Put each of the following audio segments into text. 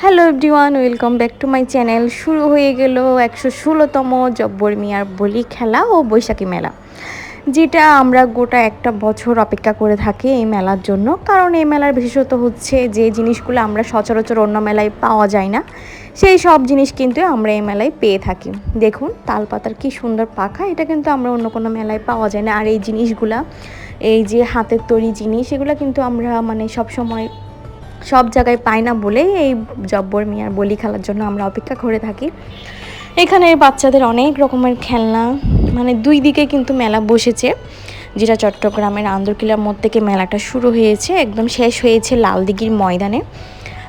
Hello everyone welcome back to my channel শুরু হয়ে গেল একশো ষোলোতম জব্বর মিয়ার বলি খেলা ও বৈশাখী মেলা। যেটা আমরা গোটা একটা বছর অপেক্ষা করে থাকি এই মেলার জন্য। কারণ এই মেলার বিশেষত হচ্ছে যে জিনিসগুলো আমরা সচরাচর অন্য মেলায় পাওয়া যায় না। সেই সব জিনিস কিন্তু আমরা এই মেলায় পেয়ে থাকি। দেখুন, তালপাতার কি সুন্দর পাখা। এটা কিন্তু আমরা অন্য কোনো মেলায় পাওয়া যায় না। আর এই জিনিসগুলা, এই যে হাতের তৈরি জিনিস, এগুলো কিন্তু আমরা মানে সব সময় সব জায়গায় পাই না বলেই এই জব্বর মিয়ার বলি খেলার জন্য আমরা অপেক্ষা করে থাকি। এখানে বাচ্চাদের অনেক রকমের খেলনা মানে দুই দিকে কিন্তু মেলা বসেছে, যেটা চট্টগ্রামের আন্দরকিলার মোড় থেকে মেলাটা শুরু হয়েছে। একদম শেষ হয়েছে লালদিঘির ময়দানে।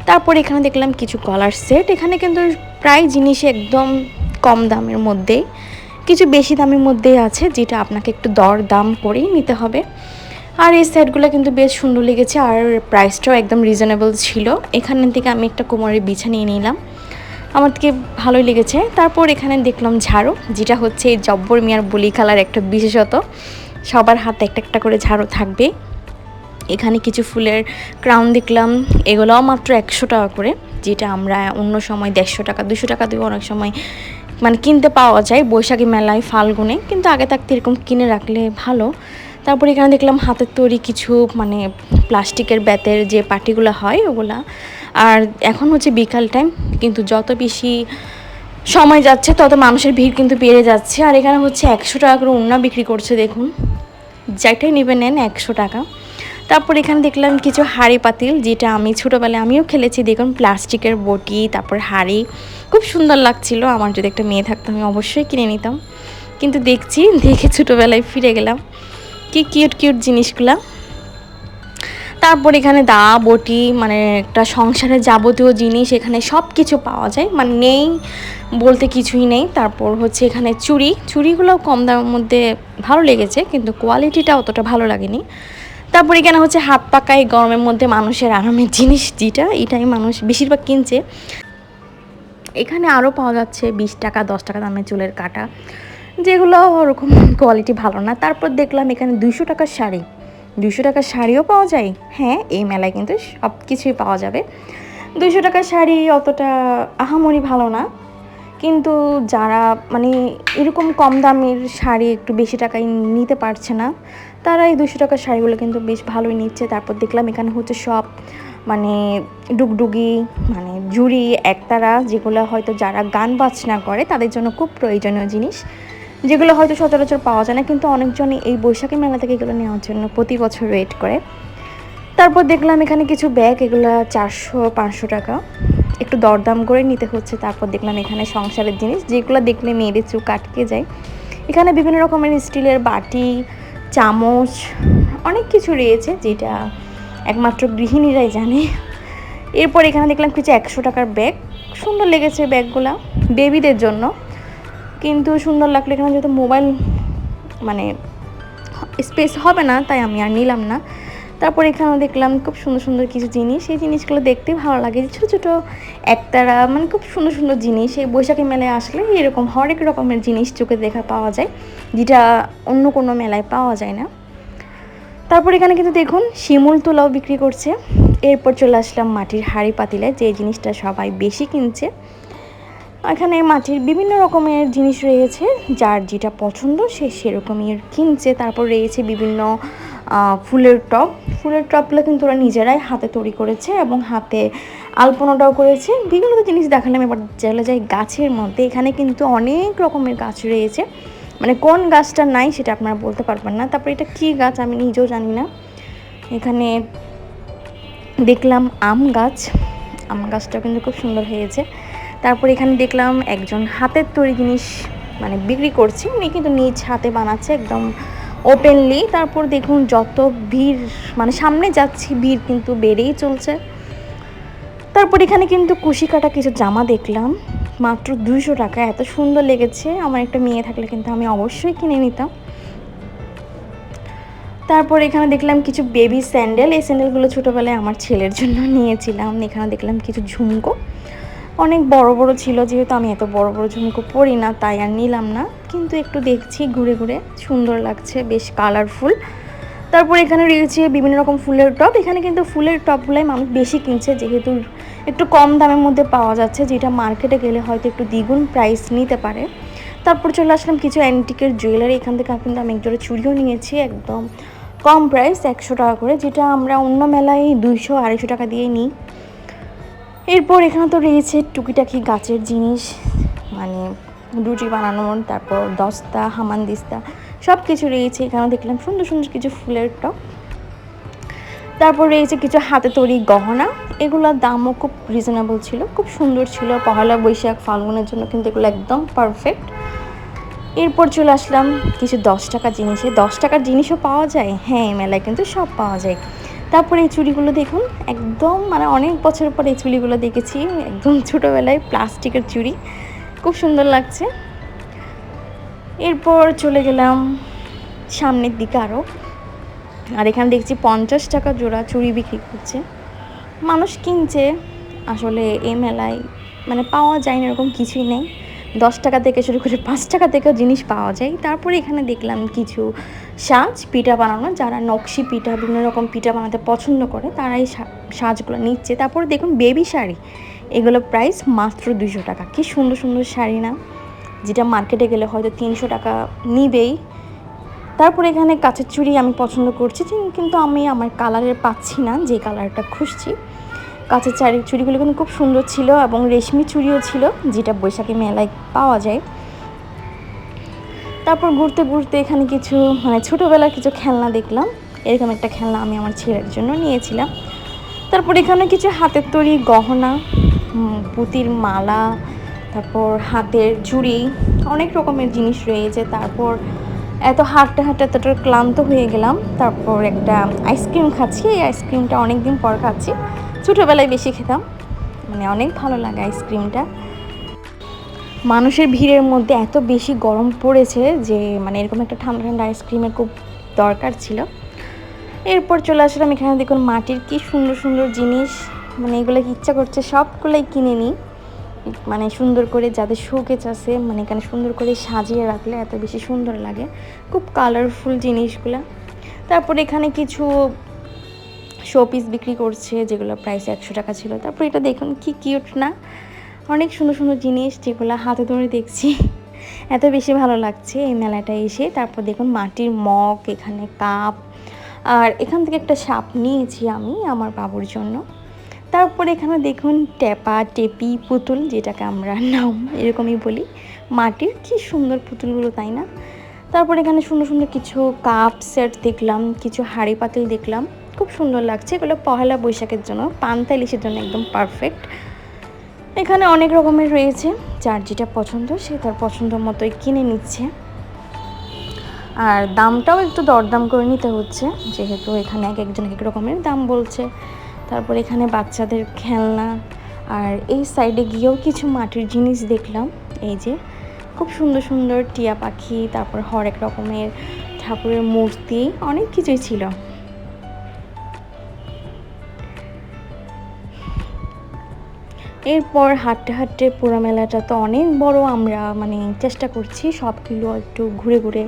তারপর এখানে দেখলাম কিছু কলার সেট এখানে কিন্তু প্রায় জিনিস একদম কম দামের মধ্যেই। কিছু বেশি দামের মধ্যেই আছে, যেটা আপনাকে একটু দর দাম করেই নিতে হবে। আর এই সেটগুলো কিন্তু বেশ সুন্দর লেগেছে, আর প্রাইসটাও একদম রিজনেবল ছিল। এখান থেকে আমি একটা কোমরের বিছা নিয়ে নিলাম। আমার থেকে ভালোই লেগেছে। তারপর এখানে দেখলাম ঝাড়ু, যেটা হচ্ছে এই জব্বর মিয়ার বলি খেলার একটা বিশেষত। সবার হাতে একটা একটা করে ঝাড়ু থাকবে। এখানে কিছু ফুলের ক্রাউন দেখলাম। এগুলোও মাত্র একশো টাকা করে, যেটা আমরা অন্য সময় দেড়শো টাকা, দুশো টাকা দিয়ে অনেক সময় মানে কিনতে পাওয়া যায় বৈশাখী মেলায় ফাল্গুনে, কিন্তু আগে থাকতে এরকম কিনে রাখলে ভালো। তারপর এখানে দেখলাম হাতের তৈরি কিছু মানে প্লাস্টিকের ব্যাতের যে পাটিগুলো হয় ওগুলা। আর এখন হচ্ছে বিকাল টাইম কিন্তু যত বেশি সময় যাচ্ছে, তত মানুষের ভিড় কিন্তু বেড়ে যাচ্ছে। আর এখানে হচ্ছে একশো টাকা করে উন্না বিক্রি করছে, দেখুন। যেটাই নেবে নেন একশো টাকা। তারপর এখানে দেখলাম কিছু হাঁড়ি পাতিল, যেটা আমি ছোটোবেলায় আমিও খেলেছি। দেখুন, প্লাস্টিকের বটি, তারপর হাঁড়ি। খুব সুন্দর লাগছিল। আমার যদি একটা মেয়ে থাকতো, আমি অবশ্যই কিনে নিতাম। কিন্তু দেখছি, দেখে ছোটোবেলায় ফিরে গেলাম। কি কিউট কিউট জিনিসগুলা। তারপর এখানে দা, বটি মানে একটা সংসারের যাবতীয় জিনিস, এখানে সব কিছু পাওয়া যায়। মানে নেই বলতে কিছুই নেই। তারপর হচ্ছে এখানে চুড়ি। চুড়িগুলোও কম দামের মধ্যে ভালো লেগেছে, কিন্তু কোয়ালিটিটা অতটা ভালো লাগেনি। তারপর এখানে হচ্ছে হাত পাকা এই গরমের মধ্যে মানুষের আরামের জিনিস যেটা, এটাই মানুষ বেশিরভাগ কিনছে। এখানে আরও পাওয়া যাচ্ছে বিশ টাকা, দশ টাকা দামের চুলের কাটা, যেগুলো ওরকম কোয়ালিটি ভালো না। তারপর দেখলাম এখানে দুইশো টাকার শাড়ি। দুইশো টাকার শাড়িও পাওয়া যায়? হ্যাঁ এই মেলায় কিন্তু সব কিছুই পাওয়া যাবে। দুইশো টাকার শাড়ি অতটা আহামরি ভালো না। কিন্তু যারা মানে এরকম কম দামের শাড়ি একটু বেশি টাকায় নিতে পারছে না তারা এই দুশো টাকার শাড়িগুলো কিন্তু বেশ ভালোই নিচ্ছে। তারপর দেখলাম এখানে হচ্ছে সব মানে ডুগডুগি মানে জুড়ি, একতারা যেগুলো হয়তো যারা গান বাজনা করে তাদের জন্য খুব প্রয়োজনীয় জিনিস, যেগুলো হয়তো সচরাচর পাওয়া যায় না। কিন্তু অনেকজনই এই বৈশাখী মেলা থেকে এগুলো নেওয়ার জন্য প্রতি বছর ওয়েট করে। তারপর দেখলাম এখানে কিছু ব্যাগ এগুলো চারশো, পাঁচশো টাকা। একটু দরদাম করে নিতে হচ্ছে। তারপর দেখলাম এখানে সংসারের জিনিস, যেগুলো দেখলে মেয়েদের চুক আটকে যায়। এখানে বিভিন্ন রকমের স্টিলের বাটি চামচ, অনেক কিছু রয়েছে যেটা একমাত্র গৃহিণীরাই জানে। এরপর এখানে দেখলাম কিছু একশো টাকার ব্যাগ। সুন্দর লেগেছে ব্যাগগুলো বেবিদের জন্য। কিন্তু সুন্দর লাগল এখানে যেহেতু মোবাইল মানে স্পেস হবে না, তাই আমি আর নিলাম না। তারপর এখানে দেখলাম খুব সুন্দর সুন্দর কিছু জিনিস। সেই জিনিসগুলো দেখতে ভালো লাগে ছোটো ছোটো একতারা মানে খুব সুন্দর সুন্দর জিনিস। এই বৈশাখী মেলায় আসলে এরকম হরেক রকমের জিনিস চোখে দেখা পাওয়া যায়, যেটা অন্য কোনো মেলায় পাওয়া যায় না। তারপর এখানে কিন্তু দেখুন, শিমুল তুলাও বিক্রি করছে। এরপর চলে আসলাম মাটির হাড়ি পাতিলে, যে জিনিসটা সবাই বেশি কিনছে। এখানে মাটির বিভিন্ন রকমের জিনিস রয়েছে, যার যেটা পছন্দ সে সেরকমই কিনছে। তারপর রয়েছে বিভিন্ন ফুলের টপ ফুলের টপগুলো কিন্তু ওরা নিজেরাই হাতে তৈরি করেছে এবং হাতে আলপনাটাও করেছে। বিভিন্ন জিনিস দেখালাম, এবার চলে যায় গাছের মধ্যে। এখানে কিন্তু অনেক রকমের গাছ রয়েছে। মানে কোন গাছটা নাই সেটা আপনারা বলতে পারবেন না। তারপরে এটা কী গাছ আমি নিজেও জানি না। এখানে দেখলাম আম গাছ। আম গাছটাও কিন্তু খুব সুন্দর হয়েছে। তারপর এখানে দেখলাম একজন হাতের তৈরি জিনিস মানে বিক্রি করছে। উনি কিন্তু নিজ হাতে বানাচ্ছে একদম ওপেনলি তারপর দেখুন যত ভিড় মানে সামনে যাচ্ছি, ভিড় কিন্তু বেড়েই চলছে। তারপর এখানে কিন্তু কুশি কাটা কিছু জামা দেখলাম, মাত্র দুইশো টাকা, এত সুন্দর লেগেছে। আমার একটা মেয়ে থাকলে কিন্তু আমি অবশ্যই কিনে নিতাম। তারপর এখানে দেখলাম কিছু বেবি স্যান্ডেল এই স্যান্ডেলগুলো ছোটোবেলায় আমার ছেলের জন্য নিয়েছিলাম। এখানে দেখলাম কিছু ঝুমকো। অনেক বড় বড় ছিল, যেহেতু আমি এত বড় বড় ঝুমকো পরি না, তাই আর নিলাম না। কিন্তু একটু দেখছি ঘুরে ঘুরে, সুন্দর লাগছে, বেশ কালারফুল তারপর এখানে রয়েছে বিভিন্ন রকম ফুলের টপ এখানে কিন্তু ফুলের টপগুলাই মানুষ বেশি কিনছে, যেহেতু একটু কম দামের মধ্যে পাওয়া যাচ্ছে, যেটা মার্কেটে গেলে হয়তো একটু দ্বিগুণ প্রাইস নিতে পারে। তারপর চলে আসলাম কিছু অ্যান্টিকের জুয়েলারি এখান থেকে কিন্তু আমি একজোড়া চুড়িও নিয়েছি, একদম কম প্রাইস একশো টাকা করে, যেটা আমরা অন্য মেলায় দুইশো, আড়াইশো টাকা দিয়ে নিই। এরপর এখানে তো রয়েছে টুকিটাকি গাছের জিনিস মানে রুটি বানানোর তারপর দস্তা হামানদিস্তা সব কিছু রয়েছে। এখানে দেখলাম সুন্দর সুন্দর কিছু ফুলের টপ তারপর রয়েছে কিছু হাতে তৈরি গহনা। এগুলোর দামও খুব রিজনেবল ছিল, খুব সুন্দর ছিল। পহেলা বৈশাখ ফাল্গুনের জন্য কিন্তু এগুলো একদম পারফেক্ট এরপর চলে আসলাম কিছু দশ টাকা জিনিসে। দশ টাকার জিনিসও পাওয়া যায়? হ্যাঁ মেলায় কিন্তু সব পাওয়া যায়। তারপরে এই চুড়িগুলো দেখুন, একদম মানে অনেক বছর পর এই চুড়িগুলো দেখেছি, একদম ছোটোবেলায় প্লাস্টিকের চুড়ি, খুব সুন্দর লাগছে। এরপর চলে গেলাম সামনের দিকে আরও আর এখানে দেখছি পঞ্চাশ টাকা জোড়া চুড়ি বিক্রি করছে। মানুষ কিনছে, আসলে এই মেলায় মানে পাওয়া যায় না, এরকম কিছুই নেই। দশ টাকা থেকে শুরু করে পাঁচ টাকা থেকেও জিনিস পাওয়া যায়। তারপরে এখানে দেখলাম কিছু সাজ, পিঠা বানানো, যারা নকশি পিঠা, বিভিন্ন রকম পিঠা বানাতে পছন্দ করে তারা এই সাজগুলো নিচ্ছে। তারপরে দেখুন বেবি শাড়ি, এগুলো প্রাইস মাত্র দুশো টাকা। কি সুন্দর সুন্দর শাড়ি না? যেটা মার্কেটে গেলে হয়তো তিনশো টাকা নিবেই। তারপরে এখানে কাছের চুড়ি আমি পছন্দ করছি, কিন্তু আমি আমার কালারের পাচ্ছি না, যে কালারটা খুঁজছি। কাছের চারি চুড়িগুলো কিন্তু খুব সুন্দর ছিল এবং রেশমি চুড়িও ছিল, যেটা বৈশাখী মেলায় পাওয়া যায়। তারপর ঘুরতে ঘুরতে এখানে কিছু মানে ছোটোবেলার কিছু খেলনা দেখলাম। এরকম একটা খেলনা আমি আমার ছেলের জন্য নিয়েছিলাম। তারপর এখানে কিছু হাতের তৈরি গহনা পুতির মালা, তারপর হাতের চুড়ি অনেক রকমের জিনিস রয়েছে। তারপর এত হাঁটতে হাঁটতে এতটা ক্লান্ত হয়ে গেলাম। তারপর একটা আইসক্রিম খাচ্ছি। এই আইসক্রিমটা অনেক দিন পর খাচ্ছি। ছোটোবেলায় বেশি খেতাম। মানে অনেক ভালো লাগে আইসক্রিমটা। মানুষের ভিড়ের মধ্যে এত বেশি গরম পড়েছে যে মানে এরকম একটা ঠান্ডা ঠান্ডা আইসক্রিমের খুব দরকার ছিল। এরপর চলে আসলাম এখানে দেখুন মাটির কি সুন্দর সুন্দর জিনিস। মানে এগুলো কি ইচ্ছা করছে সবগুলোই কিনে নিই। মানে সুন্দর করে যাদের শোকেজ আছে মানে এখানে সুন্দর করে সাজিয়ে রাখলে এত বেশি সুন্দর লাগে। খুব কালারফুল জিনিসগুলো। তারপর এখানে কিছু শোপিস বিক্রি করছে, যেগুলো প্রাইস একশো টাকা ছিল। তারপর এটা দেখুন, কি কিউট না? অনেক সুন্দর সুন্দর জিনিস যেগুলো হাতে ধরে দেখছি। এত বেশি ভালো লাগছে এই মেলাটা এসে। তারপর দেখুন, মাটির মগ, এখানে কাপ। আর এখান থেকে একটা সাপ নিয়েছি আমি আমার বাবুর জন্য। তারপর এখানে দেখুন টেপা টেপি, পুতুল, যেটাকে আমরা নাম এরকমই বলি। মাটির কি সুন্দর পুতুলগুলো, তাই না? তারপর এখানে সুন্দর সুন্দর কিছু কাপ সেট দেখলাম, কিছু হাড়ি পাতিল দেখলাম। খুব সুন্দর লাগছে, এগুলো পহেলা বৈশাখের জন্য পান্তা ইলিশের জন্য একদম পারফেক্ট এখানে অনেক রকমের রয়েছে, যার যেটা পছন্দ সে তার পছন্দ মতোই কিনে নিচ্ছে। আর দামটাও একটু দরদাম করে নিতে হচ্ছে, যেহেতু এখানে এক একজন এক রকমের দাম বলছে। তারপর এখানে বাচ্চাদের খেলনা, আর এই সাইডে গিয়েও কিছু মাটির জিনিস দেখলাম, এই যে খুব সুন্দর সুন্দর টিয়া পাখি, তারপর হরেক রকমের ঠাকুরের মূর্তি, অনেক কিছুই ছিল। এরপর হাঁটতে হাঁটতে পুরো মেলাটা তো অনেক বড়, আমরা মানে চেষ্টা করছি সবগুলো একটু ঘুরে ঘুরে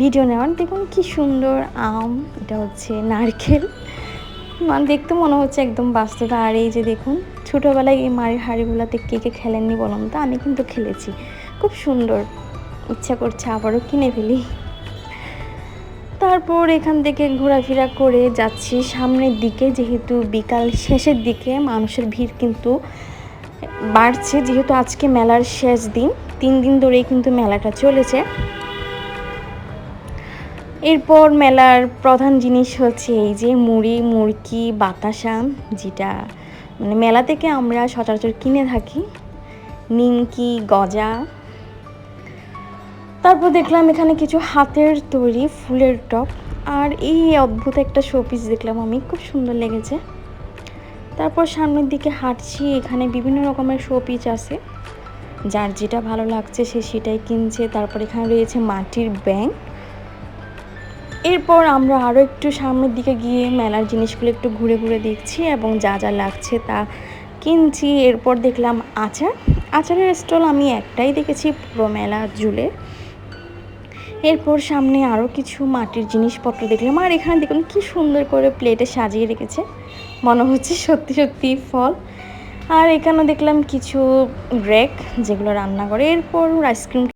ভিডিও নেওয়ার। দেখুন কি সুন্দর আম, এটা হচ্ছে নারকেল। মানে দেখতে মনে হচ্ছে একদম বাস্তব আর এই যে দেখুন, ছোটোবেলায় এই মায়ের হাড়িগুলোতে কে কে খেলেননি বলুন তো? আমি কিন্তু খেলেছি। খুব সুন্দর। ইচ্ছা করছে আবারও কিনে ফেলি। তারপর এখান থেকে ঘোরাফেরা করে যাচ্ছি সামনের দিকে, যেহেতু বিকাল শেষের দিকে, মানুষের ভিড় কিন্তু বাড়ছে। যেহেতু আজকে মেলার শেষ দিন, তিন দিন ধরেই কিন্তু মেলাটা চলেছে। এরপর মেলার প্রধান জিনিস হচ্ছে এই যে মুড়ি মুরকি বাতাসা, যেটা মানে মেলা থেকে আমরা সচরাচর কিনে থাকি। নিমকি, গজা তারপর দেখলাম এখানে কিছু হাতের তৈরি ফুলের টপ আর এই অদ্ভুত একটা শোপিস দেখলাম আমি, খুব সুন্দর লেগেছে। তারপর সামনের দিকে হাঁটছি, এখানে বিভিন্ন রকমের শোপিস আছে। যার যেটা ভালো লাগছে সে সেটাই কিনছে, তারপর এখানে রয়েছে মাটির ব্যাংক এরপর আমরা আরও একটু সামনের দিকে গিয়ে মেলার জিনিসগুলো একটু ঘুরে ঘুরে দেখছি এবং যা যা লাগছে তা কিনছি। এরপর দেখলাম আচার। আচারের স্টল আমি একটাই দেখেছি, পুরো মেলা জুড়ে। এরপর সামনে আরও কিছু মাটির জিনিসপত্র দেখলাম। আর এখানে দেখুন কি সুন্দর করে প্লেটে সাজিয়ে রেখেছে। মনে হচ্ছে সত্যি সত্যি ফল। আর এখানে দেখলাম কিছু রেক যেগুলো রান্না করে। এরপর আইসক্রিম